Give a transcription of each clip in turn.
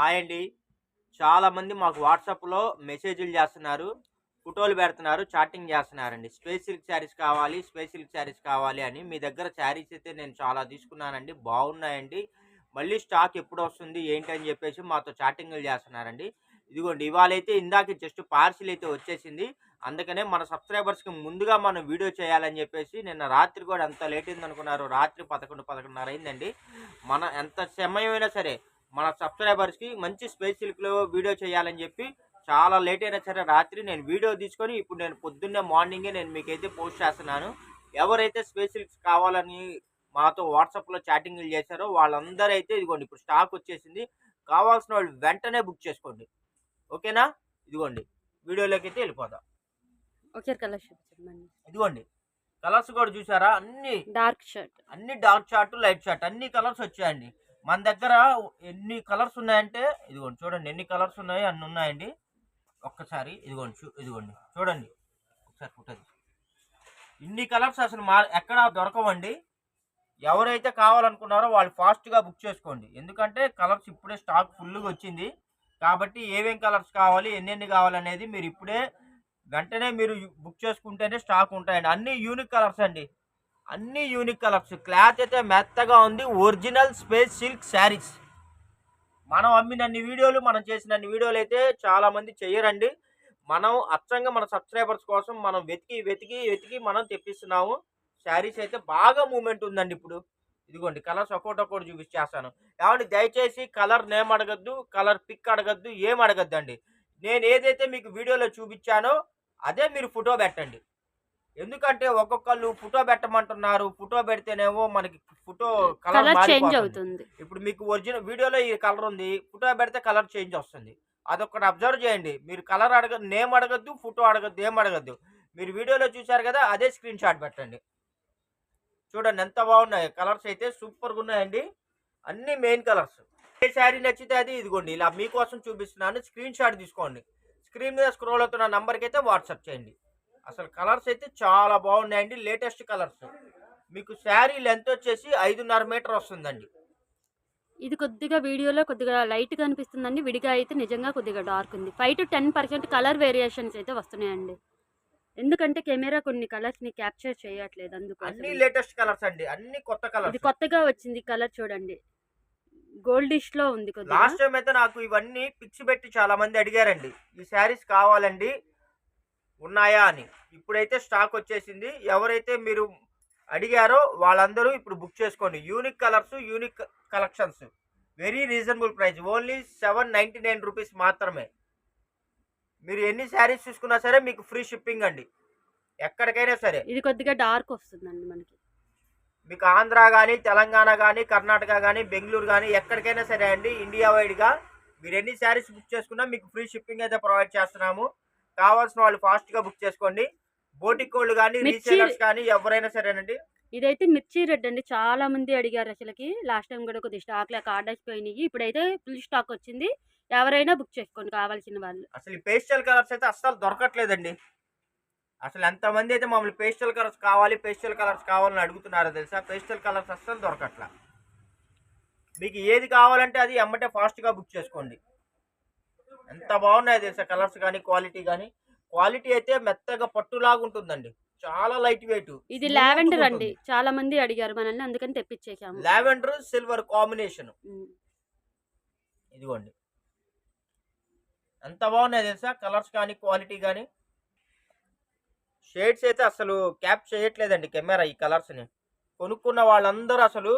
Hi అండి. చాలామంది మాకు వాట్సాప్లో మెసేజ్లు చేస్తున్నారు ఫోటోలు పెడుతున్నారు చాటింగ్ చేస్తున్నారండి. స్పేస్ సిల్క్ శారీస్ కావాలి స్పేస్ సిల్క్ శారీస్ కావాలి అని మీ దగ్గర శారీస్ అయితే నేను చాలా తీసుకున్నానండి. బాగున్నాయండి. మళ్ళీ స్టాక్ ఎప్పుడు వస్తుంది ఏంటి అని చెప్పేసి మాతో చాటింగ్లు చేస్తున్నారండి. ఇదిగోండి ఇవాళ అయితే ఇందాక జస్ట్ పార్సిల్ అయితే వచ్చేసింది. అందుకనే మన సబ్స్క్రైబర్స్కి ముందుగా మనం వీడియో చేయాలని చెప్పేసి నిన్న రాత్రి కూడా ఎంత లేట్ అయింది అనుకున్నారు రాత్రి పదకొండు పదకొండున్నర అయిందండి. మన ఎంత సమయమైనా సరే మన సబ్స్క్రైబర్స్కి మంచి స్పేస్ సిల్క్లో వీడియో చేయాలని చెప్పి చాలా లేట్ అయినా సరే రాత్రి నేను వీడియో తీసుకొని ఇప్పుడు నేను పొద్దున్నే మార్నింగే నేను మీకైతే పోస్ట్ చేస్తున్నాను. ఎవరైతే స్పేస్ సిల్క్స్ కావాలని మాతో వాట్సాప్లో చాటింగ్లు చేశారో వాళ్ళందరూ అయితే ఇదిగోండి ఇప్పుడు స్టాక్ వచ్చేసింది. కావాల్సిన వాళ్ళు వెంటనే బుక్ చేసుకోండి. ఓకేనా? ఇదిగోండి. వీడియోలోకి అయితే వెళ్ళిపోదాం. ఒకే కలర్ చూపించండి ఇదిగోండి. కలర్స్ కూడా చూసారా? అన్ని డార్క్ షర్ట్. అన్ని డార్క్ షార్ట్ లైట్ షార్ట్ అన్ని కలర్స్ వచ్చాయండి. మన దగ్గర ఎన్ని కలర్స్ ఉన్నాయంటే ఇదిగోండి చూడండి ఎన్ని కలర్స్ ఉన్నాయి అన్ని ఉన్నాయండి. ఒక్కసారి ఇదిగోండి చూ ఇదిగోండి చూడండి. ఒకసారి పుట్టది ఇన్ని కలర్స్ అసలు మా ఎక్కడ దొరకవండి. ఎవరైతే కావాలనుకున్నారో వాళ్ళు ఫాస్ట్గా బుక్ చేసుకోండి. ఎందుకంటే కలర్స్ ఇప్పుడే స్టాక్ ఫుల్గా వచ్చింది. కాబట్టి ఏమేం కలర్స్ కావాలి ఎన్నెన్ని కావాలనేది మీరు ఇప్పుడే వెంటనే మీరు బుక్ చేసుకుంటేనే స్టాక్ ఉంటాయండి. అన్ని యూనిక్ కలర్స్ అండి. అన్ని యూనిక్ కలర్స్ క్లాత్ అయితే మెత్తగా ఉంది. ఒరిజినల్ స్పేస్ సిల్క్ శారీస్ మనం అమ్మినన్ని వీడియోలు మనం చేసినన్ని వీడియోలు అయితే చాలామంది చేయరండి. మనం అచ్చంగా మన సబ్స్క్రైబర్స్ కోసం మనం వెతికి వెతికి వెతికి మనం తెప్పిస్తున్నాము. శారీస్ అయితే బాగా మూమెంట్ ఉందండి ఇప్పుడు. ఇదిగోండి కలర్స్ ఒక్కొక్కటి ఒక్కొక్కటి చూపించేస్తాను కాబట్టి దయచేసి కలర్ నేమ్ అడగద్దు కలర్ పిక్ అడగద్దు ఏం అడగద్దు అండి నేను ఏదైతే మీకు వీడియోలో చూపించానో అదే మీరు ఫోటో పెట్టండి. ఎందుకంటే ఒక్కొక్కళ్ళు ఫోటో పెట్టమంటున్నారు. ఫోటో పెడితేనేమో మనకి ఫోటో కలర్ చేంజ్. అవుతుంది. ఇప్పుడు మీకు ఒరిజినల్ వీడియోలో ఈ కలర్ ఉంది. ఫోటో పెడితే కలర్ చేంజ్ వస్తుంది. అదొకటి అబ్జర్వ్ చేయండి. మీరు కలర్ అడగ నేమ్ అడగద్దు ఫోటో అడగద్దు ఏం అడగద్దు. మీరు వీడియోలో చూశారు కదా అదే స్క్రీన్ షాట్ పెట్టండి. చూడండి ఎంత బాగున్నాయి. కలర్స్ అయితే సూపర్గా ఉన్నాయండి. అన్ని మెయిన్ కలర్స్. ఏ శారీ నచ్చితే అది ఇదిగోండి. ఇలా మీకోసం చూపిస్తున్నాను. స్క్రీన్ షాట్ తీసుకోండి. స్క్రీన్ మీద స్క్రోల్ అవుతున్న నంబర్కి అయితే వాట్సాప్ చేయండి. అసలు కలర్స్ అయితే చాలా బాగున్నాయండి లేటెస్ట్ కలర్స్. మీకు శారీ లెంత్ వచ్చేసి ఐదున్నర మీటర్ వస్తుందండి. ఇది కొద్దిగా వీడియోలో కొద్దిగా లైట్గా అనిపిస్తుందండి విడిగా అయితే నిజంగా కొద్దిగా డార్క్ ఉంది. Five to ten percent colour variations అయితే వస్తున్నాయండి. ఎందుకంటే కెమెరా కొన్ని కలర్స్ని క్యాప్చర్ చేయట్లేదు అందుకోసం అన్ని లేటెస్ట్ కలర్స్ అండి అన్ని కొత్త ఇది కలర్స్. కొత్తగా వచ్చింది కలర్ చూడండి. గోల్డిష్లో ఉంది కొద్దిగా. లాస్ట్ టైం అయితే నాకు ఇవన్నీ పిక్స్ పెట్టి చాలా మంది అడిగారండి ఈ శారీస్ కావాలండి ఉన్నాయా అని. ఇప్పుడైతే స్టాక్ వచ్చేసింది. ఎవరైతే మీరు అడిగారో వాళ్ళందరూ ఇప్పుడు బుక్ చేసుకోండి. Unique colours unique collections. Very reasonable price. Only seven ninety nine rupees మాత్రమే. మీరు ఎన్ని శారీస్ చూసుకున్నా సరే మీకు ఫ్రీ షిప్పింగ్ అండి. ఎక్కడికైనా సరే. ఇది కొద్దిగా డార్క్ వస్తుందండి మనకి. మీకు ఆంధ్ర కానీ తెలంగాణ కానీ కర్ణాటక కానీ బెంగళూరు కానీ ఎక్కడికైనా సరే అండి. ఇండియా వైడ్గా మీరు ఎన్ని శారీస్ బుక్ చేసుకున్నా మీకు ఫ్రీ షిప్పింగ్ అయితే ప్రొవైడ్ చేస్తున్నాము. కావాల్సిన వాళ్ళు ఫాస్ట్గా బుక్ చేసుకోండి. బోటిక్ కోళ్ళు కానీ రీసేలర్స్ కానీ ఎవరైనా సరేనండి. ఇదైతే మిర్చి రెడ్ అండి. చాలా మంది అడిగారు అసలుకి. లాస్ట్ టైం కూడా కొద్దిగా స్టాక్ లేక ఆర్డర్స్ పోయినాయి. ఇప్పుడైతే ఫుల్ స్టాక్ వచ్చింది. ఎవరైనా బుక్ చేసుకోండి కావాల్సిన వాళ్ళు. అసలు పేస్టల్ కలర్స్ అయితే అస్సలు దొరకట్లేదండి. అసలు ఎంతమంది అయితే మమ్మల్ని పేస్టల్ కలర్స్ కావాలి పేస్టల్ కలర్స్ కావాలని అడుగుతున్నారో తెలుసా? పేస్టల్ కలర్స్ అస్సలు దొరకట్లా. మీకు ఏది కావాలంటే అది ఎమ్మటే ఫాస్ట్గా బుక్ చేసుకోండి. ఎంత బాగున్నాయి తెలుసా? కలర్స్ కానీ క్వాలిటీ కానీ. క్వాలిటీ అయితే మెత్తగా పట్టులాగా ఉంటుందండి. చాలా లైట్ వెయిట్. ఇది లావెండర్ అండి. చాలా మంది అడిగారు మనల్ని అందుకని తెప్పించేసాము లావెండర్ సిల్వర్ కాంబినేషన్. ఇదిగోండి. ఎంత బాగున్నాయి తెలుసా? కలర్స్ కానీ క్వాలిటీ కానీ. షేడ్స్ అయితే అసలు క్యాప్ చేయట్లేదండి కెమెరా ఈ కలర్స్ని. కొనుక్కున్న వాళ్ళందరూ అసలు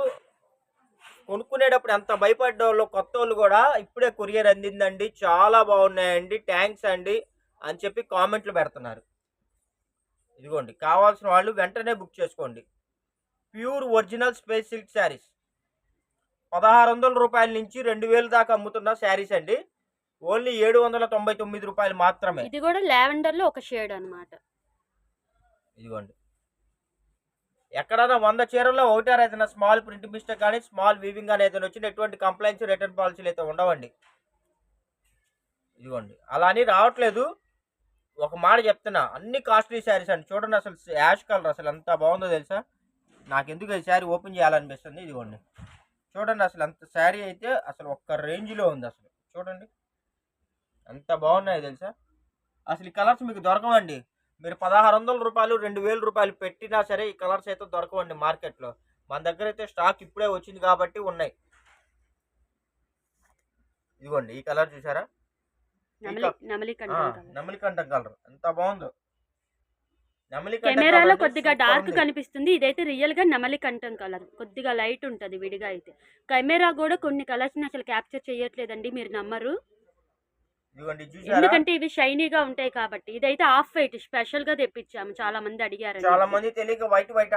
కొనుక్కునేటప్పుడు ఎంత భయపడ్డోళ్ళు కొత్త వాళ్ళు కూడా ఇప్పుడే కొరియర్ అందిందండి. చాలా బాగున్నాయండి. థ్యాంక్స్ అండి అని చెప్పి కామెంట్లు పెడుతున్నారు. ఇదిగోండి కావాల్సిన వాళ్ళు వెంటనే బుక్ చేసుకోండి. Pure original space silk saris. పదహారు వందల రూపాయల నుంచి రెండు వేలు దాకా అమ్ముతున్న శారీస్ అండి. ఓన్లీ ఏడు వందల తొంభై తొమ్మిది రూపాయలు మాత్రమే. ఇది కూడా లావెండర్లో ఒక షేడ్ అన్నమాట. ఇదిగోండి. ఎక్కడైనా వంద చీరల్లో ఒకటారు ఏదైనా స్మాల్ ప్రింట్ మిస్టేక్ కానీ స్మాల్ వీవింగ్ కానీ ఏదైనా వచ్చిన ఎటువంటి కంప్లైంట్స్ రిటర్న్ పాలసీలు అయితే ఉండవండి. ఇదిగోండి. అలా అని రావట్లేదు. ఒక మాట చెప్తున్నా. అన్ని కాస్ట్లీ శారీస్ అండి. చూడండి అసలు యాష్ కలర్ అసలు ఎంత బాగుందో తెలుసా? నాకు ఎందుకు ఈ శారీ ఓపెన్ చేయాలనిపిస్తుంది? ఇదిగోండి. చూడండి అసలు అంత శారీ అయితే అసలు ఒక్క రేంజ్లో ఉంది అసలు. చూడండి. ఎంత బాగున్నాయి తెలుసా? అసలు ఈ కలర్స్ మీకు దొరకవండి. మీరు పదహారు వందల రూపాయలు రెండు వేల రూపాయలు పెట్టినా సరే ఈ కలర్స్ అయితే దొరకవండి మార్కెట్లో. మన దగ్గర అయితే స్టాక్ ఇప్పుడే వచ్చింది కాబట్టి ఉన్నాయి. ఇదిగోండి ఈ కలర్ చూసారా నెమలి నెమలి ఆ, కంఠం కలర్. ఎంత బాగుందో. కెమెరాలో కొద్దిగా డార్క్. కనిపిస్తుంది. ఇదైతే రియల్గా నెమలి కంఠం కలర్. కొద్దిగా లైట్ ఉంటది విడిగా అయితే. కెమెరా కూడా కొన్ని కలర్స్ని అసలు క్యాప్చర్ చేయట్లేదండి. మీరు నమ్మరు. ఎందుకంటే ఇవి షైనీగా ఉంటాయి కాబట్టి. ఇదైతే ఆఫ్ వైట్ స్పెషల్గా తెప్పించాము. చాలా మంది అడిగారు చాలా మంది తెలియక వైట్ వైట్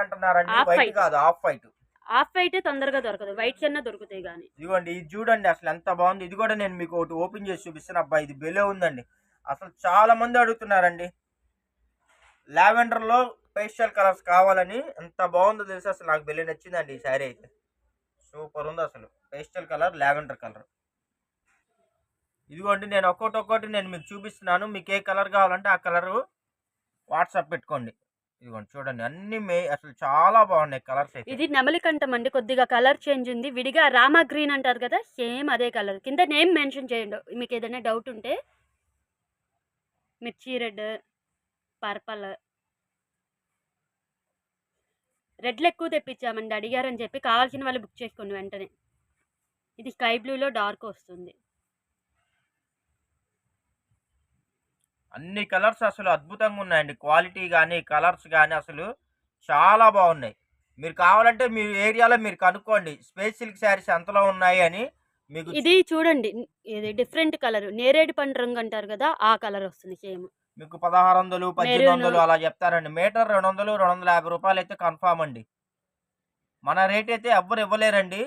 white. కాదు ఆఫ్ వైట్. ఆఫ్ వైట్ తొందరగా దొరకదు. వైట్ కన్నా దొరుకుతాయి కానీ ఇదిగోండి ఇది చూడండి అసలు ఎంత బాగుంది. ఇది కూడా నేను మీకు ఒకటి ఓపెన్ చేసి చూపిస్తాను అబ్బా ఇది బెలే ఉందండి. అసలు చాలా మంది అడుగుతున్నారండి. లావెండర్లో పేస్టల్ కలర్స్ కావాలని ఎంత బాగుందో తెలుసు? అసలు నాకు బెలే నచ్చిందండి ఈ శారీ అయితే. సూపర్ ఉంది అసలు. Pastel colour lavender colour. ఇదిగోండి నేను ఒక్కొక్కటి ఒక్కొక్కటి నేను మీకు చూపిస్తున్నాను. మీకు ఏ కలర్ కావాలంటే ఆ కలరు వాట్సాప్ పెట్టుకోండి. ఇదిగోండి చూడండి అన్ని మే అసలు చాలా బాగున్నాయి కలర్స్ ఇది నెమలికంఠం అండి కొద్దిగా కలర్ చేంజ్ ఉంది. విడిగా రామా గ్రీన్ అంటారు కదా సేమ్ అదే కలర్. కింద నేమ్ మెన్షన్ చేయండి మీకు ఏదైనా డౌట్ ఉంటే. మిర్చి రెడ్ పర్పల్. రెడ్లు ఎక్కువ తెప్పించామండి అడిగారని చెప్పి కావాల్సిన వాళ్ళు బుక్ చేసుకోండి వెంటనే. ఇది స్కై బ్లూలో డార్క్ వస్తుంది. అన్ని కలర్స్ అసలు అద్భుతంగా ఉన్నాయండి. క్వాలిటీ కానీ కలర్స్ కానీ అసలు చాలా బాగున్నాయి. మీరు కావాలంటే మీ ఏరియాలో మీరు కనుక్కోండి. స్పేస్ సిల్క్ శారీస్ ఎంతలో ఉన్నాయి అని మీకు ఇది చూడండి. ఇది డిఫరెంట్ కలర్. నేరేడు పండు రంగు అంటారు కదా ఆ కలర్ వస్తుంది సేమ్. మీకు పదహారు వందలు పద్దెనిమిది. వందలు అలా చెప్తారండి. మీటర్ రెండు వందలు రెండు వందల యాభై రూపాయలు అయితే కన్ఫామ్ అండి. మన రేట్ అయితే ఎవ్వరు ఇవ్వలేరండి.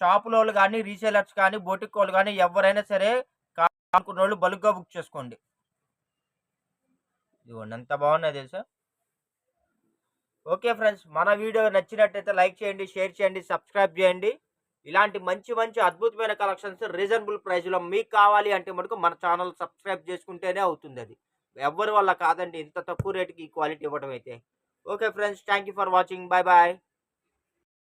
షాపుల వాళ్ళు కానీ రీసేలర్స్ కానీ బోటిక్ వాళ్ళు కానీ ఎవరైనా సరే కానుకున్న వాళ్ళు బల్క్గా బుక్ చేసుకోండి. ఇదిగోండి ఎంత బాగున్నాయి తెలుసా? ఓకే ఫ్రెండ్స్ మన వీడియో నచ్చినట్టయితే లైక్ చేయండి షేర్ చేయండి సబ్స్క్రైబ్ చేయండి. ఇలాంటి మంచి మంచి అద్భుతమైన కలెక్షన్స్ రీజనబుల్ ప్రైస్లో మీకు కావాలి అంటే మటుకు మన ఛానల్ సబ్స్క్రైబ్ చేసుకుంటేనే అవుతుంది అది. ఎవరి వల్ల కాదండి ఇంత తక్కువ రేటుకి ఈ క్వాలిటీ ఇవ్వడం అయితే. Okay friends thank you for watching. Bye bye